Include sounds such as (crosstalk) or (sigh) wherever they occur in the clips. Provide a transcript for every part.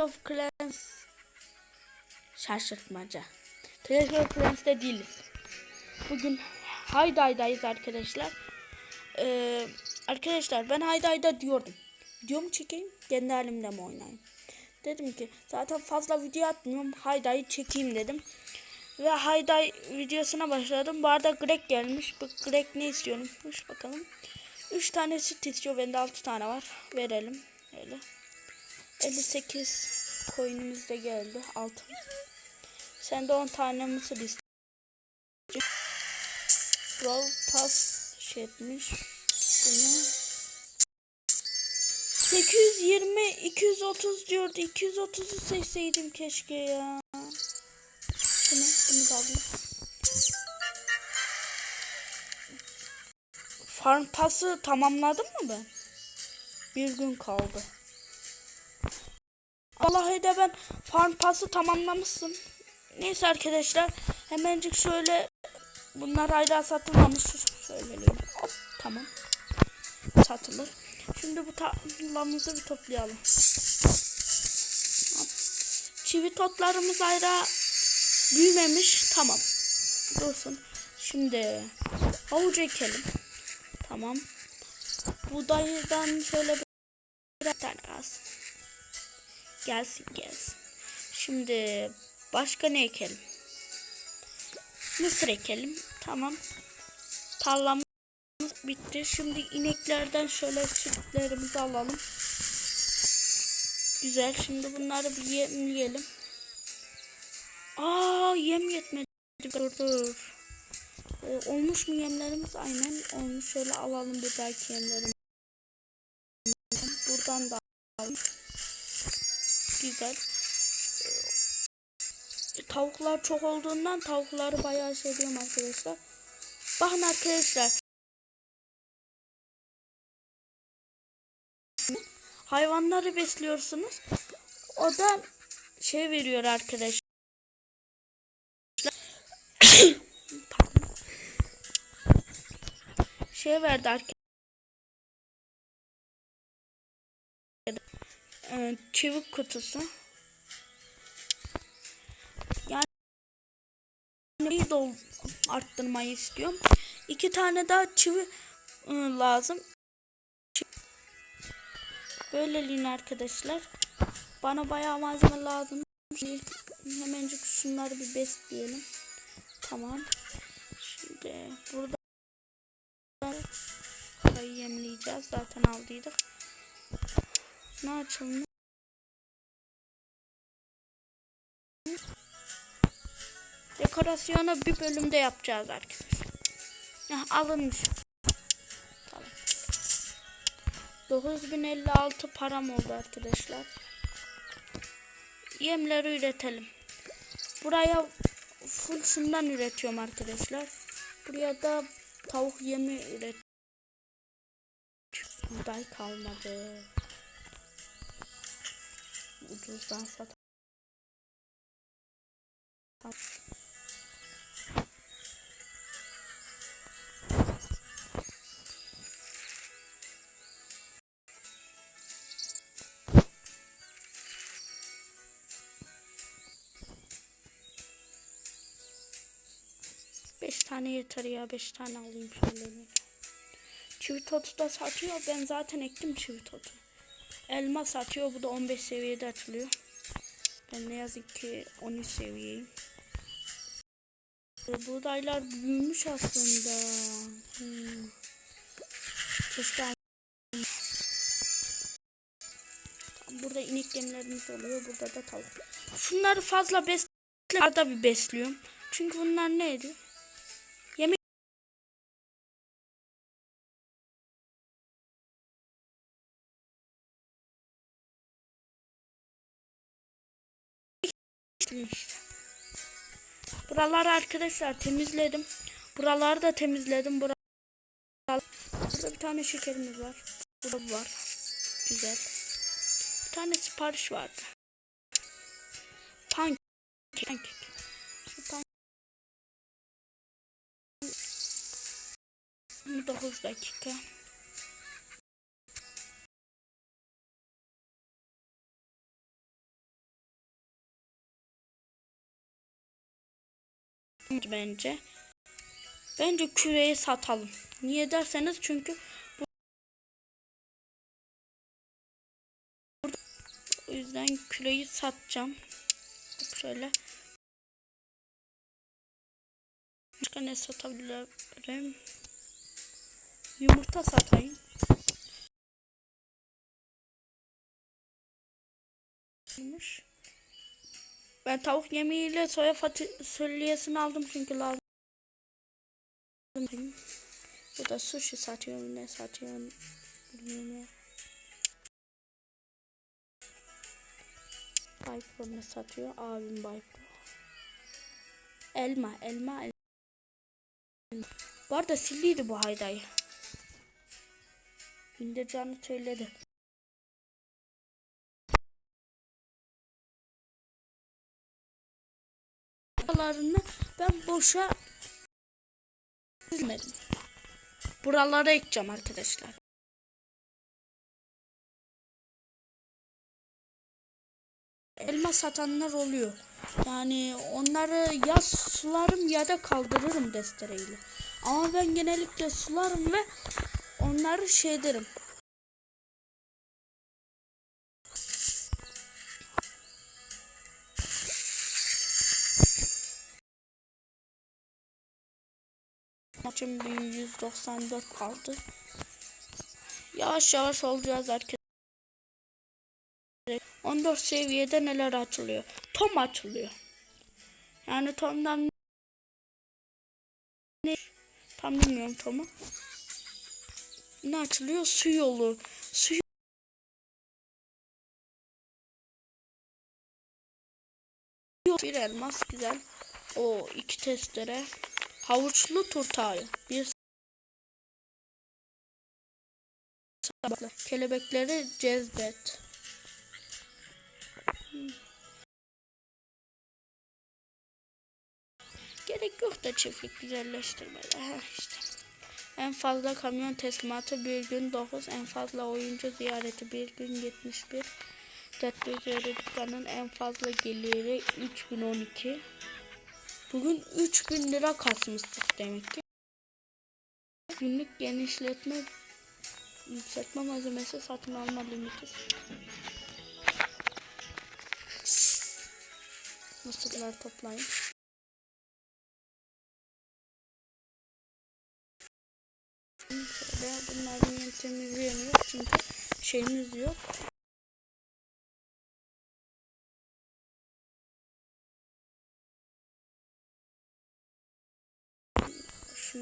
of Clans şaşırtmaca. Clash of Clans'te değiliz. Bugün Hayday'dayız arkadaşlar. Ee, arkadaşlar ben Hayday'da diyordum. Video çekeyim? Kendi halimde mi oynayayım? Dedim ki zaten fazla video atmıyorum. Hayday'ı çekeyim dedim. Ve Hayday videosuna başladım. Bu arada Greg gelmiş. Bu Greg ne istiyormuş bakalım. 3 tanesi titriyor. Bende 6 tane var. Verelim. Öyle. 58 coin'imiz de geldi. Altın. Sen de 10 tane mısır istiyorsun. Brawl Pass şey etmiş. Bunu 820 230 diyordu. 230'u seçseydim keşke ya. Bunu, bunu da alayım. Farm Pass'ı tamamladım mı ben? Bir gün kaldı. Vallahi de ben Farm Pass'ı tamamlamışsın. Neyse arkadaşlar. Hemencik şöyle bunlar hala satılmamış. Söyleyeyim. Hop tamam. Satılır. Şimdi bu tarlamızı bir toplayalım. Çivi totlarımız hala büyümemiş. Tamam. Dursun. Şimdi havucu ekelim. Tamam. Buğdaydan şöyle bir tane kalsın. Gelsin gelsin. Şimdi başka ne ekelim? Mısır ekelim. Tamam. Tarlamız bitti. Şimdi ineklerden şöyle sütlerimizi alalım. Güzel. Şimdi bunları bir yemleyelim. Aa yem yetmedi. Dur dur. Ee, olmuş mu yemlerimiz? Aynen olmuş. Şöyle alalım buradaki yemlerimizi. Buradan da alalım. Güzel. Ee, tavuklar çok olduğundan tavukları bayağı seviyorum arkadaşlar. Bakın arkadaşlar. Hayvanları besliyorsunuz. O da şey veriyor arkadaşlar. (coughs) Şey verdi arkadaşlar. Ee, çivik kutusu. Yani neyi dol arttırmayı istiyorum. İki tane daha çivi ıı, lazım. Böyleliğine arkadaşlar. Bana bayağı malzeme lazım. Şimdi hemencik şunları bir besleyelim. Tamam. Şimdi burada yemleyeceğiz. Zaten aldıydık. Ne açalım? Dekorasyonu bir bölümde yapacağız arkadaşlar. Alınmış. Tamam. 9056 param oldu arkadaşlar. Yemleri üretelim. Buraya full şundan üretiyorum arkadaşlar. Buraya da tavuk yemi üret. Buğday kalmadı. Ucuzdan sat. Beş tane yeter ya. Beş tane alayım şöyle. Çivi totu da satıyor. Ben zaten ektim çivi totu. Elma satıyor. Bu da 15 seviyede açılıyor. Ben ne yazık ki 13 seviyeyim. Buğdaylar büyümüş aslında. Hmm. Burada inek yemlerimiz oluyor. Burada da tavuk. Şunları fazla besle. Arada bir besliyorum. Çünkü bunlar neydi? İşte. Buraları arkadaşlar temizledim. Buraları da temizledim. Bura- Burada bir tane şekerimiz var. Burada var. Güzel. Bir tane sipariş vardı. Pankek. Pankek. Şu pan 9 dakika. Bence. Bence küreyi satalım. Niye derseniz çünkü bu o yüzden küreyi satacağım. Şöyle. Başka ne satabilirim? Yumurta satayım. Neymiş? Ben tavuk yemeğiyle soya fasulyesini aldım çünkü lazım. Bu da sushi satıyor ne satıyor bilmiyorum ya. Baypro ne satıyor? Abim Baypro. Elma, elma, elma. Bu arada silliydi bu haydayı. İndireceğini söyledi. Buralarını ben boşa Bilmedim. Buralara ekeceğim arkadaşlar. Elma satanlar oluyor. Yani onları ya sularım ya da kaldırırım destereyle. Ama ben genellikle sularım ve onları şey derim. Maçım 1194 kaldı. Yavaş yavaş olacağız arkadaşlar. 14 seviyede neler açılıyor? Tom açılıyor. Yani Tom'dan ne? Tam bilmiyorum Tom'u. Ne açılıyor? Su yolu. Su. Bir elmas güzel. O iki testere. Havuçlu turtayı. Bir kelebekleri cezbet. Gerek yok da çiftlik güzelleştirmede. Ha işte. En fazla kamyon teslimatı bir gün 9, en fazla oyuncu ziyareti bir gün 71. Cadde üzeri dükkanın en fazla geliri 3012. Bugün 3000 lira kasmıştık demek ki. Günlük genişletme yükseltme malzemesi satın alma limiti. Mısırlar toplayın. Şöyle bunların yeni temizleyemiyor çünkü şeyimiz yok.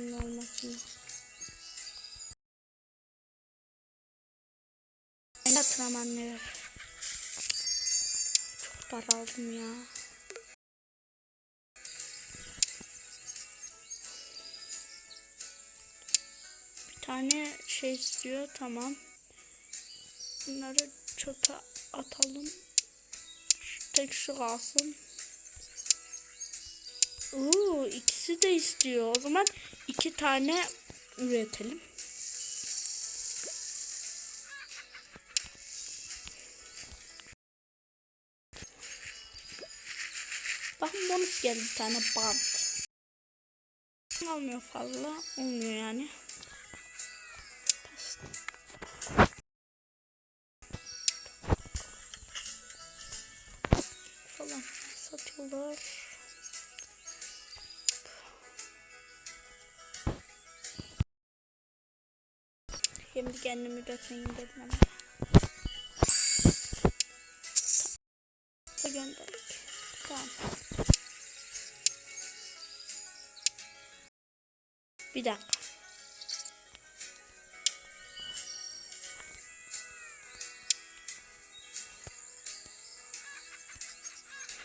Şunun olmasını. Ben yatıramam ne Çok daraldım ya. Bir tane şey istiyor tamam. Bunları çöpe atalım. Tek şu kalsın. Oo, ikisi de istiyor. O zaman iki tane üretelim. Bakın bonus geldi bir tane bant. Olmuyor fazla. Olmuyor yani. Falan satıyorlar. Şimdi kendimi götüreyim dedim ama. Gönderdik. Tamam. Bir dakika.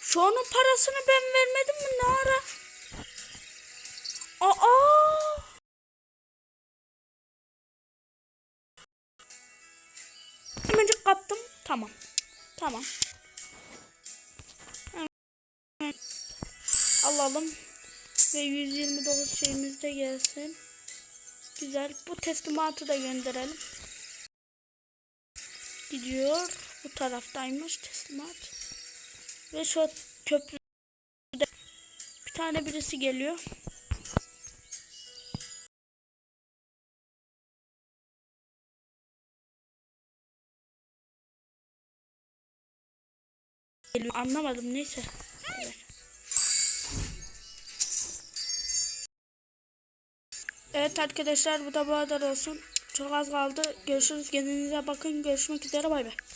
Şu onun parasını ben vermedim mi ne ara? Aa! Ve 129 şeyimiz de gelsin. Güzel. Bu teslimatı da gönderelim. Gidiyor. Bu taraftaymış teslimat. Ve şu köprüde bir tane birisi geliyor. Anlamadım neyse. Evet. Evet arkadaşlar bu da bu kadar olsun. Çok az kaldı. Görüşürüz. Kendinize bakın. Görüşmek üzere. Bay bay.